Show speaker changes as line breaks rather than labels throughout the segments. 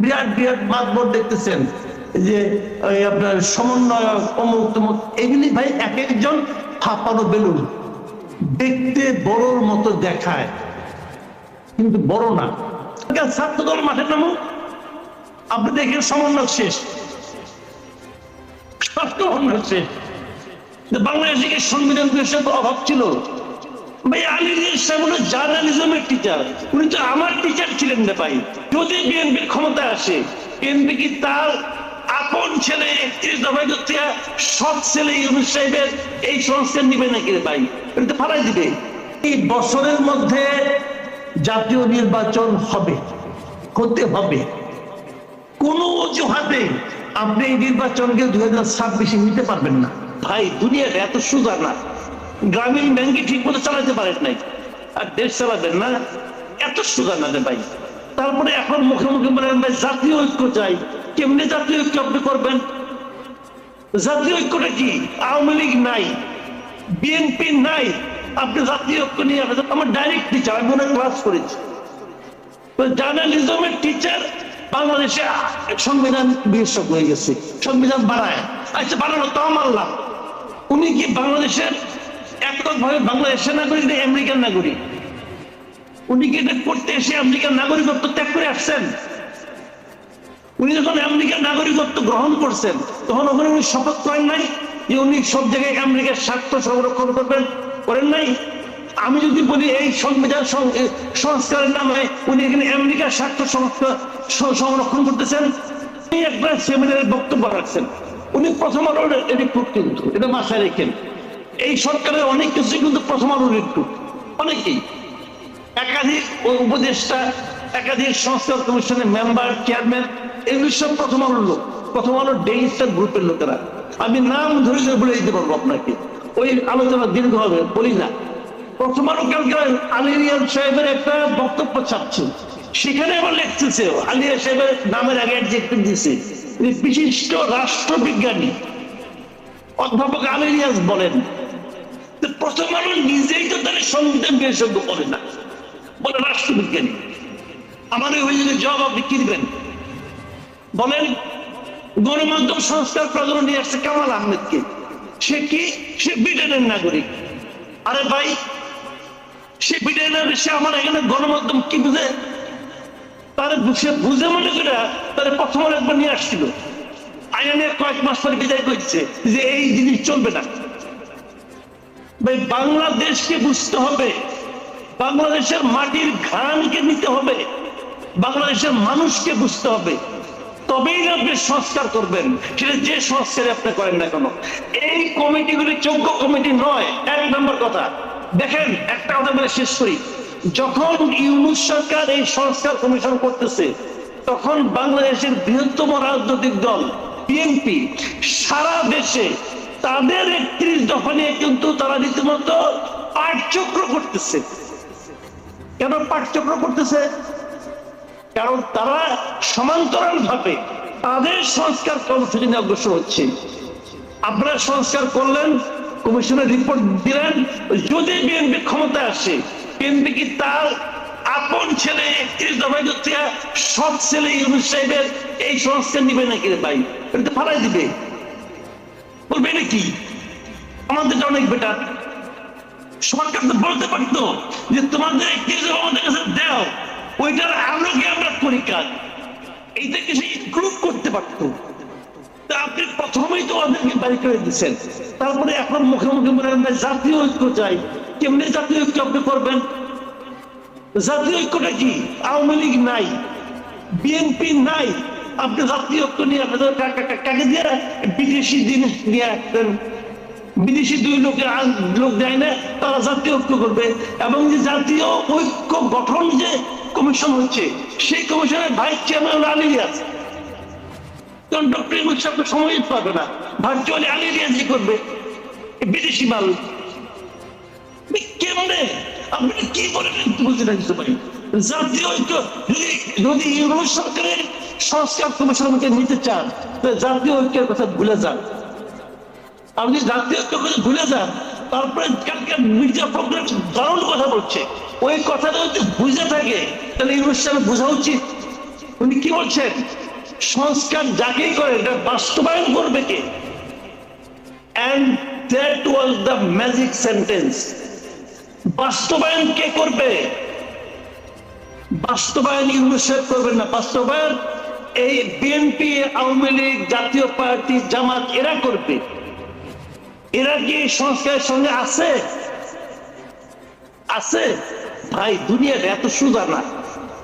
বিরাট বিরাট মাতবর দেখতেছেন যে ওই আপনার সমন্বয়ক, অমুক তমুক, এগুলি ভাই এক একজন ফাঁপানো বেলুন। দেখতে বড়র মতো দেখায়, কিন্তু বড় না। ছাত্র দল মাঠে নামো আপনি দেখেন সমন্বয় শেষ। সমন্বয় শেষ। বাংলাদেশে সংবিধান দেশের অভাব ছিল? ভাই হলো জার্নালিজমের টিচার উনি তো আমার টিচার ছিলেন না ভাই। যদি ক্ষমতা আসে বিএনপি কি তার আপন ছেলে একত্রিশ দফায় করতে সব ছেলে ইউনুস সাহেবের এই সংস্কার নিবে নাকি রে ভাই? দিবে। এই বছরের মধ্যে জাতীয় নির্বাচন হবে, হতে হবে। কোন অজুহাতে আপনি এই নির্বাচনকে দুই হাজার ছাব্বিশে নিতে পারবেন না। ভাই দুনিয়াটা এত সুদা না গ্রামীণ ব্যাংকে ঠিক মতো চালাতে পারেন নাই। আর দেশ চালাবেন না, এত সুদা না ভাই। তারপরে এখন মুখে মুখে বলেন, ভাই, জাতীয় ঐক্য চাই। কেমনি জাতীয় ঐক্য আপনি করবেন? জাতীয় ঐক্যটা কি? আওয়ামী লীগ নাই, বিএনপি নাই। আপনি জাতীয় ঐক্য নিয়ে আসেন। আমার ডাইরেক্ট টিচার আমি ওনার ক্লাস করেছি। জার্নালিজমের টিচার বাংলাদেশে সংবিধান বিশেষজ্ঞ হয়ে গেছে। সংবিধান বানায়। আচ্ছা বানানো তো মানলাম উনি কি বাংলাদেশের এককভাবে বাংলাদেশের নাগরিক নাগরিক, উনি কি এটা করতে এসে আমেরিকার নাগরিকত্ব ত্যাগ করে আসছেন? উনি যখন আমেরিকার নাগরিকত্ব গ্রহণ করছেন, তখন ওখানে উনি শপথ করেন নাই যে উনি সব জায়গায় আমেরিকার স্বার্থ সংরক্ষণ করবেন? করেন নাই? আমি যদি বলি এই সংবিধান সংস্কারের নামে উনি এখানে আমেরিকার স্বার্থ সংরক্ষণ করতেছেন একটা সেমিনারে বক্তব্য রাখছেন। উনি প্রথম আলোর রিক্রুট কিন্তু এটা মাথায় রেখেন। এই সরকারের অনেক কিছু কিন্তু প্রথম আলোর রিক্রুট অনেকেই। একাধিক উপদেষ্টা, একাধিক সংস্কার কমিশনের মেম্বার, চেয়ারম্যান, এগুলি সব প্রথম আলোর লোক। প্রথম আলোর ডেইস্টার গ্রুপের লোকেরা। আমি নাম ধরে ধরে বলে দিতে পারব আপনাকে। ওই আলোচনা দীর্ঘ হবে, বলি না। প্রথম আলো কালকে আলিরিয়ান সাহেবের একটা বক্তব্য ছাপছে। সেখানে আবার লিখতেছে আলিয়া সাহেবের নামের আগে অ্যাডজেক্টিভ দিছে। বিশিষ্ট রাষ্ট্রবিজ্ঞানী। অধ্যাপক আলিরিয়াস বলেন প্রথম আলো নিজেই তো করে না। বলে রাষ্ট্রবিজ্ঞানী আমাদের ওই জায়গায় জবাব আপনি কি দিবেন? বলেন, গণমাধ্যম সংস্কার নিয়ে আসছে কামাল আহমেদকে। সে কি? সে ব্রিটেনের নাগরিক। আরে ভাই, সে ব্রিটেনের সে আমার এখানে গণমাধ্যম কি বুঝে? তার সে বুঝে মনে করে তার প্রথম একবার নিয়ে আসছিল। আইনা কয়েক মাস পরে বিদায় করছে যে এই জিনিস চলবে না। ভাই, বাংলাদেশকে বুঝতে হবে। বাংলাদেশের মাটির ঘানকে নিতে হবে। বাংলাদেশের মানুষকে বুঝতে হবে। তবেই আপনি সংস্কার করবেন। সেটা যে সংস্কারে আপনি করেন না কেন। এই কমিটিগুলি যোগ্য কমিটি নয়, এক নম্বর কথা। দেখেন, একটা কথা বলে শেষ করি। যখন ইউনুস সরকার এই সংস্কার কমিশন করতেছে, তখন বাংলাদেশের বৃহত্তম রাজনৈতিক দল, বিএনপি, সারা দেশে তাদের একত্রিশ দফা কিন্তু তারা রীতিমতো পাঠচক্র করতেছে। কেন পাঠচক্র করতেছে? কারণ তারা সমান্তরাল ভাবে তাদের সংস্কার কর্মসূচি অগ্রসর হচ্ছে। আপনারা সংস্কার করলেন, কমিশনের রিপোর্ট দিলেন, যদি বিএনপি ক্ষমতা আসে, বিএনপি কি তার আপন ছেলে একত্রিশ দফায় সব ছেলে ইউনুস সাহেবের এই সংস্কার নিবে নাকি ভাই? এটা ফালাই দিবে। বলবে নাকি? কি আমাদের অনেক বেটার। সরকার তো বলতে পারতো যে তোমাদের একটি আমাদের কাছে দাও, ওইটার আলোকে আমরা করি কাজ এইটাকে সে ইনক্লুড করতে পারতো? তা আপনি প্রথমেই তো আমাদেরকে বাড়ি করে দিচ্ছেন তারপরে এখন মুখে মুখে বলেন জাতীয় ঐক্য চাই। কেমনি জাতীয় ঐক্য আপনি করবেন? জাতীয় ঐক্যটা কি? আওয়ামী লীগ নাই, বিএনপি নাই আপনি জাতীয় ঐক্য নিয়ে আপনাদের কাকে দিয়ে বিদেশি জিনিস নিয়ে বিদেশি দুই লোকে আন- লোক যায় না, তারা জাতীয় ঐক্য করবে। এবং যে জাতীয় ঐক্য গঠন যে কমিশন হচ্ছে, সেই কমিশনের ভাইস চেয়ারম্যান আলী রিয়াজ। কারণ ডক্টর ইমুল সাহেব সময় পারবে না। ভার্চুয়ালি আলী রিয়াজই করবে, বিদেশি মাল। কেমনে? আপনি কি বলেন? বুঝতে পারছি ভাই জাতীয় ঐক্য যদি যদি ইউরোপ সরকারের সংস্কার কমিশনকে নিতে চান জাতীয় ঐক্যের কথা ভুলে যান। আপনি জাতীয় ঐক্যের কথা ভুলে যান, তারপরে মির্জা প্রোগ্রাম দারুণ কথা বলছে। ওই কথাটা যদি বুঝে থাকে, তাহলে সাহেব বোঝা উচিত। উনি কি বলছেন? সংস্কার যাকেই করে, এটা বাস্তবায়ন করবে কে? ম্যাজিক সেন্টেন্স বাস্তবায়ন কে করবে? বাস্তবায়ন ইউনিসেফ করবেন না, বাস্তবায়ন এই বিএনপি আওয়ামী লীগ জাতীয় পার্টি জামাত এরা করবে। এরা কি সংস্কারের সঙ্গে আছে? আছে? ভাই দুনিয়ার এত সুদা না।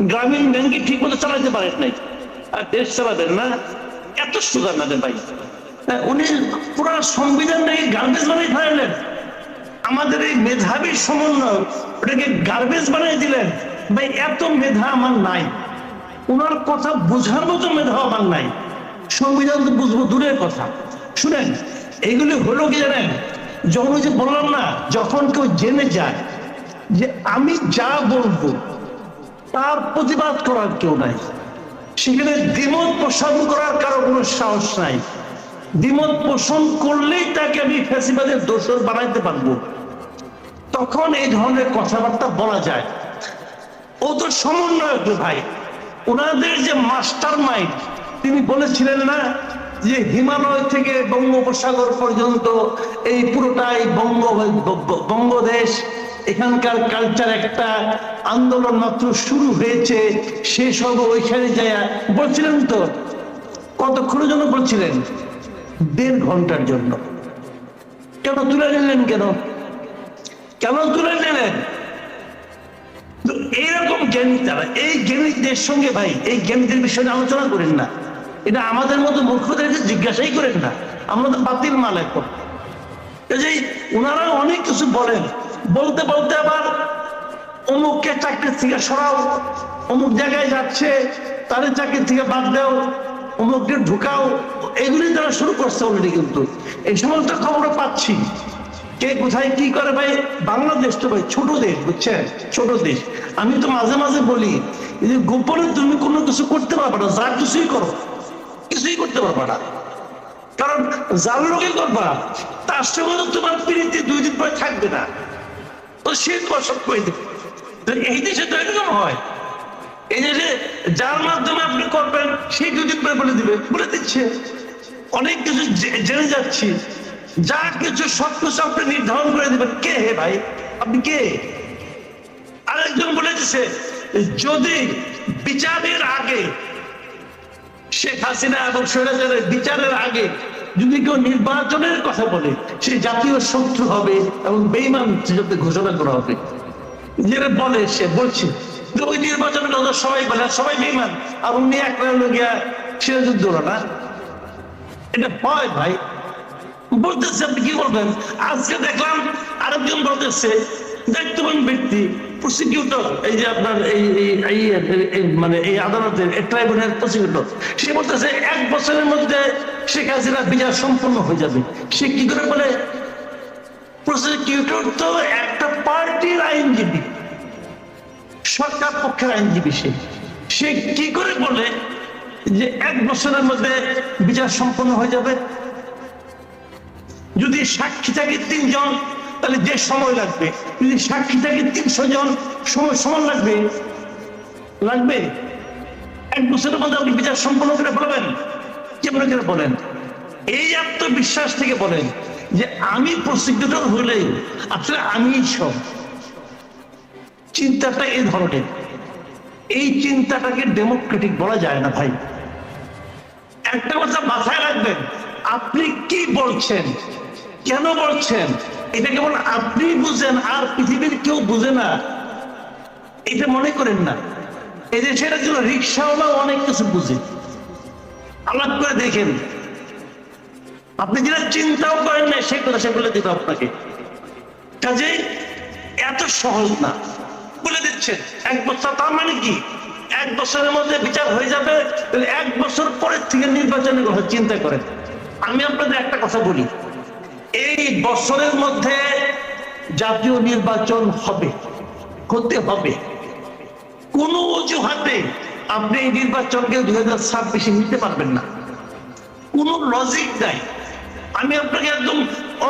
গ্রামীণ ব্যাংকে ঠিক মতো চালাতে পারেন নাই? আর দেশ চালাবেন না? এত সুদা না ভাই। হ্যাঁ, উনি পুরো সংবিধানটাকে গার্বেজ বানিয়ে ফেলালেন আমাদের এই মেধাবী সমন্বয় ওটাকে গার্বেজ বানিয়ে দিলেন। ভাই এত মেধা আমার নাই। ওনার কথা বোঝার মতো মেধা আমার নাই। সংবিধান তো বুঝব, দূরের কথা। শুনেন, এগুলি হলো কি জানেন? যখন যে বললাম না, যখন কেউ জেনে যায় যে আমি যা বলব, তার প্রতিবাদ করার কেউ নাই। সেখানে দ্বিমত পোষণ করার কারও কোনো সাহস নাই। দ্বিমত পোষণ করলেই তাকে আমি ফ্যাসিবাদের দোষর বানাইতে পারব। তখন এই ধরনের কথাবার্তা বলা যায়। ও তো সমন্বয়ক ভাই। ওনাদের যে মাস্টার মাইন্ড, তিনি বলেছিলেন না যে হিমালয় থেকে বঙ্গোপসাগর পর্যন্ত এই পুরোটাই বঙ্গ বঙ্গদেশ, এখানকার কালচার একটা আন্দোলন মাত্র শুরু হয়েছে, শেষ হবে ওইখানে যায় বলছিলেন তো, কতক্ষণের জন্য বলছিলেন? দেড় ঘণ্টার জন্য। কেন তুলে নিলেন কেন? কেন তুলে নিলেন? এইরকম জ্ঞানী তারা এই জ্ঞানীদের সঙ্গে ভাই, এই জ্ঞানীদের বিষয়ে আলোচনা করেন না। এটা আমাদের মতো মূর্খদেরকে জিজ্ঞাসাই করেন না। আমরা তো বাতিল মাল এখন কাজেই ওনারা অনেক কিছু বলেন। বলতে বলতে আবার অমুককে চাকরি থেকে সরাও, অমুক জায়গায় যাচ্ছে, তাদের চাকরি থেকে বাদ দাও, অমুককে ঢুকাও এগুলি তারা শুরু করছে অলরেডি কিন্তু। এই সমস্ত খবর পাচ্ছি। কে কোথায় কি করে ভাই? বাংলাদেশ তো ভাই, ছোট দেশ, বুঝছেন? ছোট দেশ। আমি তো মাঝে মাঝে বলি যে গোপনে তুমি কোনো কিছু করতে পারবে না যা কিছুই করো, কিছুই করতে পারবে না। কারণ যার লোকে করবা, তার সঙ্গে তোমার পিড়িতে দুই দিন পরে থাকবে না। তো সে তোমার সব করে দেবে এই দেশে তো এরকম হয়। এই দেশে যার মাধ্যমে আপনি করবেন সেই দুই দিন পরে বলে দিবে, বলে দিচ্ছে। অনেক কিছু জেনে যাচ্ছি। যা কিছু কিছু আপনি নির্ধারণ করে দিবেন। কে হে ভাই? আপনি কে? আরেকজন বলে দিচ্ছে যদি বিচারের আগে শেখ হাসিনা এবং স্বৈরাচারের বিচারের আগে যদি কেউ নির্বাচনের কথা বলে, সে জাতীয় শত্রু হবে এবং বেইমান ঘোষণা করা হবে। যেটা বলে, সে বলছে ওই নির্বাচনের কথা সবাই বলে সবাই বেইমান আর উনি একটা লোকিয়া সিরাজুদ্দ না? এটা হয় ভাই। বলতেছে আপনি কি আজকে দেখলাম আরেকজন বলতেছে, দায়িত্ববান ব্যক্তি প্রসিকিউটর এই যে আপনার এই মানে এই আদালতের ট্রাইব্যুনাল প্রসিকিউটর সে বলতেছে, এক বছরের মধ্যে বিচার হয়ে যাবে। সে কি করে বলে? প্রসিকিউটর তো একটা পার্টির আইনজীবী, সরকার পক্ষের আইনজীবী সে। সে কি করে বলে যে এক বছরের মধ্যে বিচার সম্পন্ন হয়ে যাবে? যদি সাক্ষী থাকে তিনজন, তাহলে যে সময় লাগবে? যদি সাক্ষী থাকে তিনশো জন, সময় সমান লাগবে? লাগবে? এক বছরের মধ্যে আপনি বিচার সম্পন্ন করে বলবেন কেমন করে বলেন? এই আত্মবিশ্বাস থেকে বলেন যে আমি প্রসিকিউটর হলে আসলে আমি সব। চিন্তাটা এই ধরনের। এই চিন্তাটাকে ডেমোক্রেটিক বলা যায় না ভাই। একটা কথা মাথায় রাখবেন, আপনি কি বলছেন? কেন বলছেন? এটা কেবল আপনি বুঝেন, আর পৃথিবীর কেউ বুঝে না। এটা মনে করেন না। এই দেশের একজন রিক্সাওয়ালা অনেক কিছু বুঝে। আলাপ করে দেখেন। আপনি যেটা চিন্তাও করেন না সেই কথা সেগুলো দিবে আপনাকে। কাজেই এত সহজ না। বলে দিচ্ছেন, এক বছর, তার মানে কি? এক বছরের মধ্যে বিচার হয়ে যাবে এক বছর পরের থেকে নির্বাচনের কথা চিন্তা করেন। আমি আপনাদের একটা কথা বলি। এই বছরের মধ্যে জাতীয় নির্বাচন হবে, হতে হবে। কোন অজুহাতে আপনি এই নির্বাচনকে দুই হাজার ছাব্বিশে নিতে পারবেন না। কোন লজিক নাই। আমি আপনাকে একদম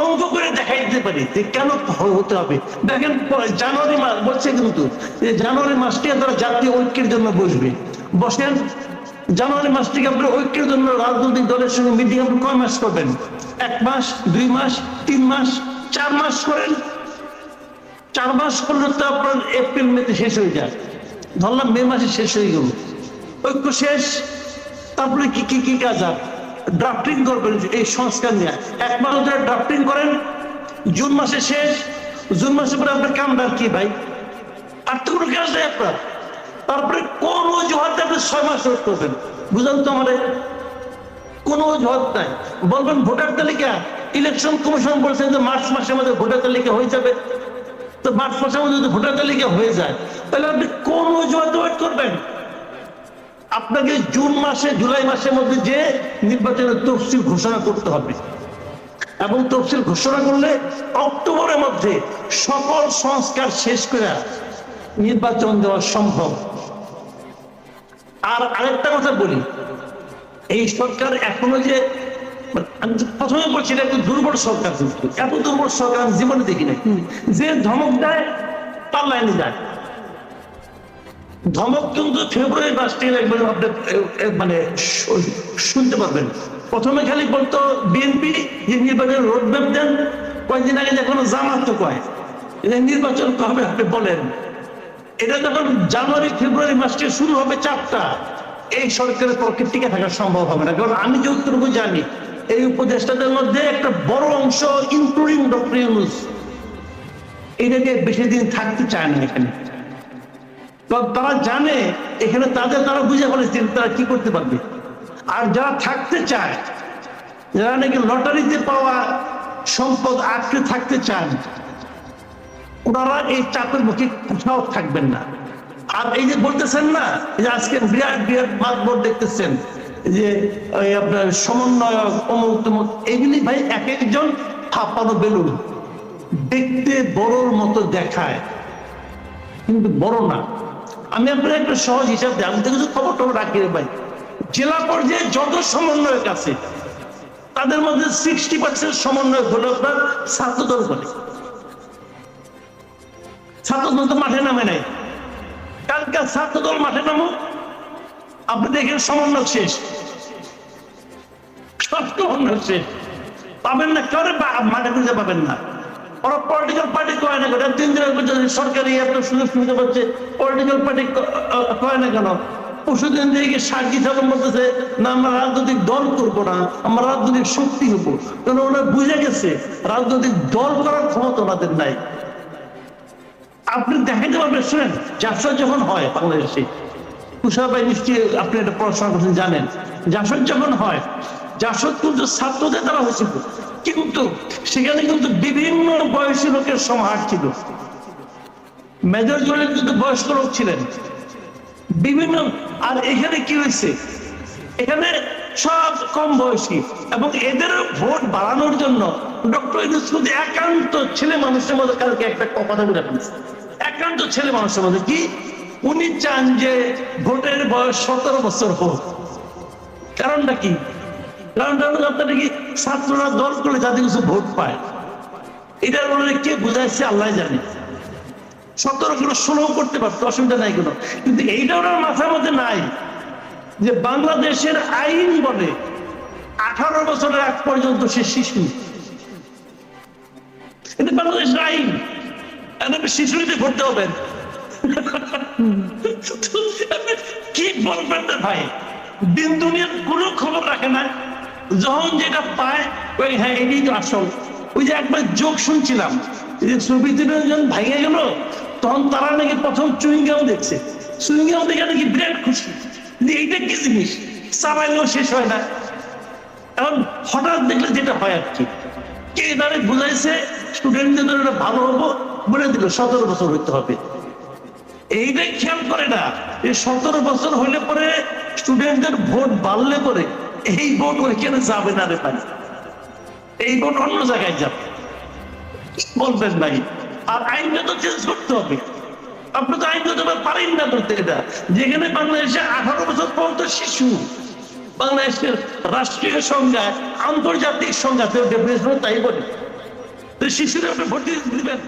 অঙ্ক করে দেখাই দিতে পারি যে কেন হতে হবে। দেখেন, জানুয়ারি মাস বলছে কিন্তু জানুয়ারি মাসটি তারা জাতীয় ঐক্যের জন্য বসবে। বসেন, জানুয়ারি মাস থেকে আপনি ঐক্যের জন্য রাজনৈতিক দলের সঙ্গে মিটিং আপনি কয় মাস করবেন? এক মাস, দুই মাস, তিন মাস, চার মাস করেন। চার মাস করলে তো আপনার এপ্রিল, মেতে শেষ হয়ে যায়। ধরলাম মে মাসে শেষ হয়ে গেল। ঐক্য শেষ। তারপরে কি কি কি কাজ আর? ড্রাফটিং করবেন, এই সংস্কার নিয়ে। এক মাস ধরে ড্রাফটিং করেন। জুন মাসে শেষ। জুন মাসে পরে আপনার কামদার কি ভাই? আর তো কোনো কাজ নেই আপনার। তারপরে কোন অজুহাতে আপনি ছয় মাস করবেন? বুঝলেন তো আমাদের কোন অজুহাত নাই। বলবেন ভোটার তালিকা ইলেকশন কমিশন বলছেন যে মার্চ মাসের মধ্যে ভোটার তালিকা হয়ে যাবে। তো মার্চ মাসের মধ্যে যদি ভোটার তালিকা হয়ে যায়, তাহলে আপনি কোন অজুহাতে ওয়েট করবেন? আপনাকে জুন মাসে, জুলাই মাসের মধ্যে যে নির্বাচনের তফসিল ঘোষণা করতে হবে। এবং তফসিল ঘোষণা করলে অক্টোবরের মধ্যে সকল সংস্কার শেষ করে নির্বাচন দেওয়া সম্ভব। আর আরেকটা কথা বলি এই সরকার এখনও যে আমি প্রথমে বলছি এটা একটু দুর্বল সরকার এত দুর্বল সরকার আমি জীবনে দেখি নাই। যে ধমক দেয় তার লাইনে যায়। ধমক কিন্তু ফেব্রুয়ারি মাস থেকে একবার আপনি মানে শুনতে পারবেন। প্রথমে খালি বলতো বিএনপি যে নির্বাচনের রোড ম্যাপ দেন কয়েকদিন আগে যখন জামাত তো কয় এটা নির্বাচন কবে আপনি বলেন। এটা যখন জানুয়ারি ফেব্রুয়ারি মাস থেকে শুরু হবে চাপটা এই সরকারের পক্ষে টিকে থাকা সম্ভব হবে না? কারণ আমি যতটুকু জানি, এই উপদেষ্টাদের মধ্যে একটা বড় অংশ ইনক্লুডিং ডক্টর ইউনুস। এটাকে বেশি দিন থাকতে চায় না এখানে। তারা জানে, এখানে তাদের তারা বুঝে ফেলেছে তারা কি করতে পারবে। আর যারা থাকতে চায়, যারা নাকি লটারিতে পাওয়া সম্পদ আটকে থাকতে চান, ওনারা এই চাপের মুখে কোথাও থাকবেন না। আর এই যে বলতেছেন না যে আজকে বিরাট বিরাট মাতবর দেখতেছেন যে আপনার সমন্বয়ক অমুক তমুক এগুলি ভাই এক একজন ফাঁপানো বেলুন। দেখতে বড়র মতো দেখায়, কিন্তু বড় না। আমি আপনার একটা সহজ হিসাব দিই, আমি তো কিছু খবর টবর রাখি রে ভাই। জেলা পর্যায়ে যত সমন্বয়ক আছে, তাদের মধ্যে সিক্সটি পার্সেন্ট সমন্বয়ক হলো আপনার ছাত্র দল করে ছাত্র তো মাঠে নামে নাই। কালকে ছাত্র দল মাঠে নামো। আপনি দেখেন সমন্বয় শেষ। সব সমন্বয় শেষ। পাবেন না কেউ মাঠে খুঁজে পাবেন না। ওরা পলিটিক্যাল পার্টি কয় না কেন? তিন দিনের পর্যন্ত সরকারি এত সুযোগ সুবিধা পাচ্ছে পলিটিক্যাল পার্টি কয় না কেন? সাহেব বলতেছে, না, আমরা রাজনৈতিক দল করব না, আমরা রাজনৈতিক শক্তি হব। কারণ ওরা বুঝে গেছে, রাজনৈতিক দল করার ক্ষমতা ওনাদের নাই। আপনি দেখাইতে পারবেন শুনেন জাসদ যখন হয় বাংলাদেশে তুষার ভাই নিশ্চয়ই আপনি এটা পড়াশোনা করছেন, জানেন। জাসদ যখন হয় জাসদ কিন্তু ছাত্রদের দ্বারা হয়েছিল। কিন্তু সেখানে কিন্তু বিভিন্ন বয়সী লোকের সমাহার ছিল। মেজর জনের কিন্তু বয়স্ক লোক ছিলেন। বিভিন্ন, আর এখানে কি হয়েছে? এখানে সব কম বয়সী, এবং এদের ভোট বাড়ানোর জন্য ডক্টর একান্ত ছেলে মানুষের মধ্যে কালকে একটা কথা বলে ফেলেছে। একান্ত ছেলে মানুষের মধ্যে কি? উনি চান যে ভোটের বয়স সতেরো বছর হোক। কারণটা কি? কারণটা হলো কি? ছাত্ররা দল করলে যাতে কিছু ভোট পায়। এটার কে বুঝাইছে আল্লাহ জানে। সতেরো করতে অসুবিধা নাই কোনো। কিন্তু এইটা ওনার মাথার মধ্যে নাই যে বাংলাদেশের আইন বলে আঠারো বছরের আগ পর্যন্ত সে শিশু। এটা বাংলাদেশের আইন। আপনি শিশুতে ভরতে হবেন কি বলবেন না ভাই? দিন দুনিয়ার কোনো খবর রাখে না। যখন যেটা পায় ওই হ্যাঁ এটাই তো আসল। ওই যে একবার যোগ শুনছিলাম যে সোভিয়েত ইউনিয়ন ভাইয়া গেল তখন তারা নাকি প্রথম চুইংগাম দেখছে। চুইংগাম দেখে নাকি বিরাট খুশি। যে এইটা কি জিনিস? চাবাইলেও শেষ হয় না। এখন হঠাৎ দেখলে যেটা হয় আর কি। কে তারা বুঝাইছে স্টুডেন্টদের ভালো হব। বলে দিল, সতেরো বছর হইতে হবে। এইটাই খেয়াল করে না, এই সতেরো বছর হইলে পরে স্টুডেন্টদের ভোট বাড়লে পরে এই ভোট ওইখানে যাবে না রে ভাই। এই ভোট অন্য জায়গায় যাবে। বলবেন ভাই, আর আইনটা তো চেঞ্জ করতে হবে। আপনি তো আইনগত পারেন না করতে এটা। যেখানে বাংলাদেশে আঠারো বছর পর্যন্ত শিশু, বাংলাদেশের রাষ্ট্রীয় সংজ্ঞা, আন্তর্জাতিক সংজ্ঞা তাই বলে। শিশুরা আপনি ভোট দিবেন।